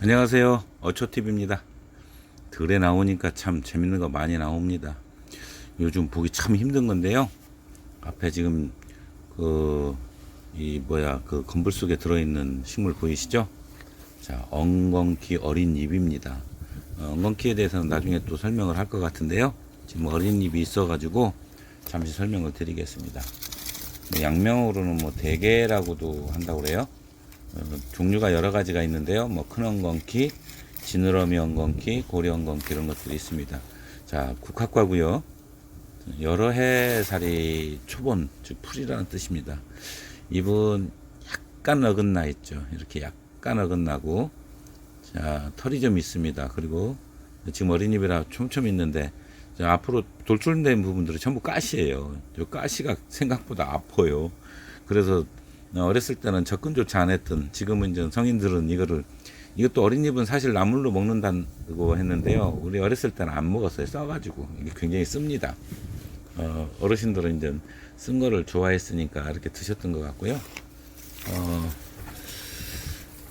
안녕하세요. 어초TV입니다. 들에 나오니까 참 재밌는 거 많이 나옵니다. 요즘 보기 참 힘든 건데요. 앞에 지금 그, 이 뭐야, 그 건불 속에 들어있는 식물 보이시죠? 자, 엉겅퀴 어린 잎입니다. 어, 엉겅퀴에 대해서는 나중에 또 설명을 할 것 같은데요. 지금 어린 잎이 있어 가지고 잠시 설명을 드리겠습니다. 뭐 양명으로는 뭐 대게라고도 한다고 그래요. 어, 종류가 여러 가지가 있는데요. 뭐 큰 엉겅퀴, 지느러미 엉겅퀴, 고리 엉겅퀴 이런 것들이 있습니다. 자, 국화과고요. 여러 해 살이 초본, 즉 풀이라는 뜻입니다. 잎은 약간 어긋나 있죠. 이렇게 약간 어긋나고, 자, 털이 좀 있습니다. 그리고 지금 어린잎이라 촘촘 있는데, 자, 앞으로 돌출된 부분들은 전부 가시예요. 저 가시가 생각보다 아파요. 그래서 어렸을 때는 접근조차 안 했던 지금은 이제 성인들은 이거를 이것도 어린잎은 사실 나물로 먹는다고 했는데요. 우리 어렸을 때는 안 먹었어요. 써가지고 이게 굉장히 씁니다. 어, 어르신들은 이제 쓴 거를 좋아했으니까 이렇게 드셨던 것 같고요. 어,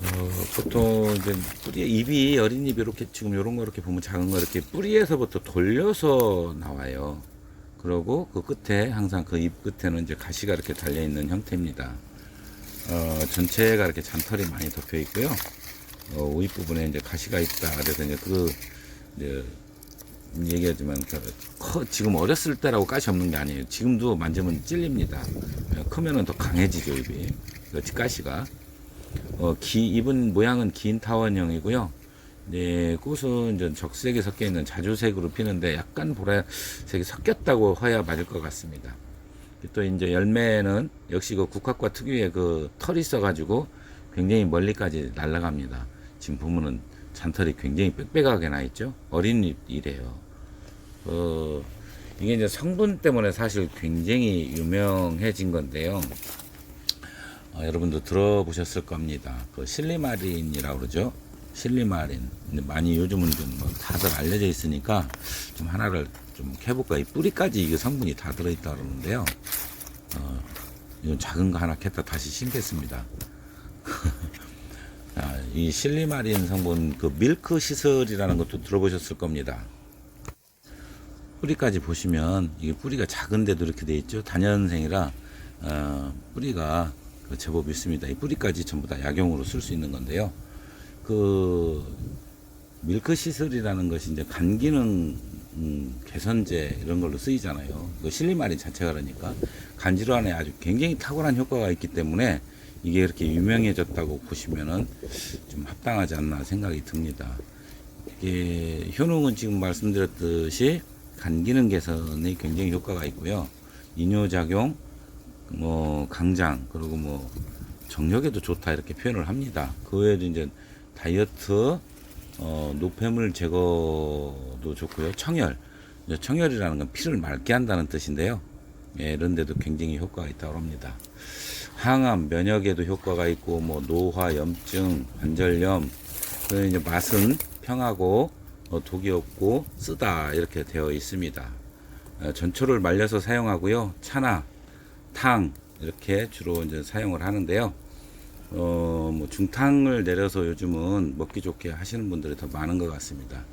어, 보통 이제 뿌리 잎이 어린 잎이 이렇게 지금 이런 거 이렇게 보면 작은 거 이렇게 뿌리에서부터 돌려서 나와요. 그러고 그 끝에 항상 그 잎 끝에는 이제 가시가 이렇게 달려 있는 형태입니다. 어, 전체가 이렇게 잔털이 많이 덮여 있고요. 어, 우윗 부분에 이제 가시가 있다. 그래서 이제 그 이제 얘기하지만 그 커, 지금 어렸을 때라고 가시 없는 게 아니에요. 지금도 만지면 찔립니다. 어, 크면은 더 강해지죠 잎이. 그 가시가. 어, 기, 잎은 모양은 긴 타원형이고요. 네, 꽃은 이제 적색이 섞여 있는 자주색으로 피는데 약간 보라색이 섞였다고 해야 맞을 것 같습니다. 또 이제 열매는 역시 그 국화과 특유의 그 털이 있어가지고 굉장히 멀리까지 날아갑니다. 지금 보면은 잔털이 굉장히 빽빽하게 나 있죠. 어린 잎이래요. 어, 이게 이제 성분 때문에 사실 굉장히 유명해진 건데요. 어, 여러분도 들어보셨을 겁니다. 그 실리마린이라고 그러죠. 실리마린. 많이 요즘은 좀뭐 다들 알려져 있으니까 좀 하나를 좀 캐볼까. 이 뿌리까지 이게 성분이 다 들어있다 그러는데요. 어, 이건 작은 거 하나 캤다 다시 심겠습니다. 자, 이 실리마린 성분 그 밀크 시설이라는 것도 들어보셨을 겁니다. 뿌리까지 보시면 이게 뿌리가 작은데도 이렇게 돼 있죠. 단연생이라 어, 뿌리가 그 제법 있습니다. 이 뿌리까지 전부 다 약용으로 쓸 수 있는 건데요. 그 밀크 시설이라는 것이 이제 간 기능 음, 개선제 이런 걸로 쓰이잖아요. 그 실리마린 자체가 그러니까 간 질환에 아주 굉장히 탁월한 효과가 있기 때문에 이게 이렇게 유명해졌다고 보시면은 좀 합당하지 않나 생각이 듭니다. 이게 효능은 지금 말씀드렸듯이 간 기능 개선에 굉장히 효과가 있고요. 이뇨 작용, 뭐 강장 그리고 뭐 정력에도 좋다 이렇게 표현을 합니다. 그 외에도 이제 다이어트, 어, 노폐물 제거도 좋고요. 청열, 청열이라는 건 피를 맑게 한다는 뜻인데요. 예, 이런 데도 굉장히 효과가 있다고 합니다. 항암, 면역에도 효과가 있고 뭐 노화, 염증, 관절염, 그 이제 맛은 평하고 어, 독이 없고 쓰다 이렇게 되어 있습니다. 어, 전초를 말려서 사용하고요. 차나 탕 이렇게 주로 이제 사용을 하는데요. 어, 뭐 중탕을 내려서 요즘은 먹기 좋게 하시는 분들이 더 많은 것 같습니다.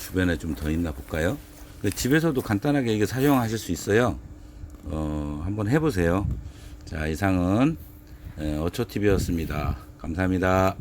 주변에 좀 더 있나 볼까요? 그 집에서도 간단하게 이게 사용하실 수 있어요. 어, 한번 해보세요. 자, 이상은 어초TV였습니다. 감사합니다.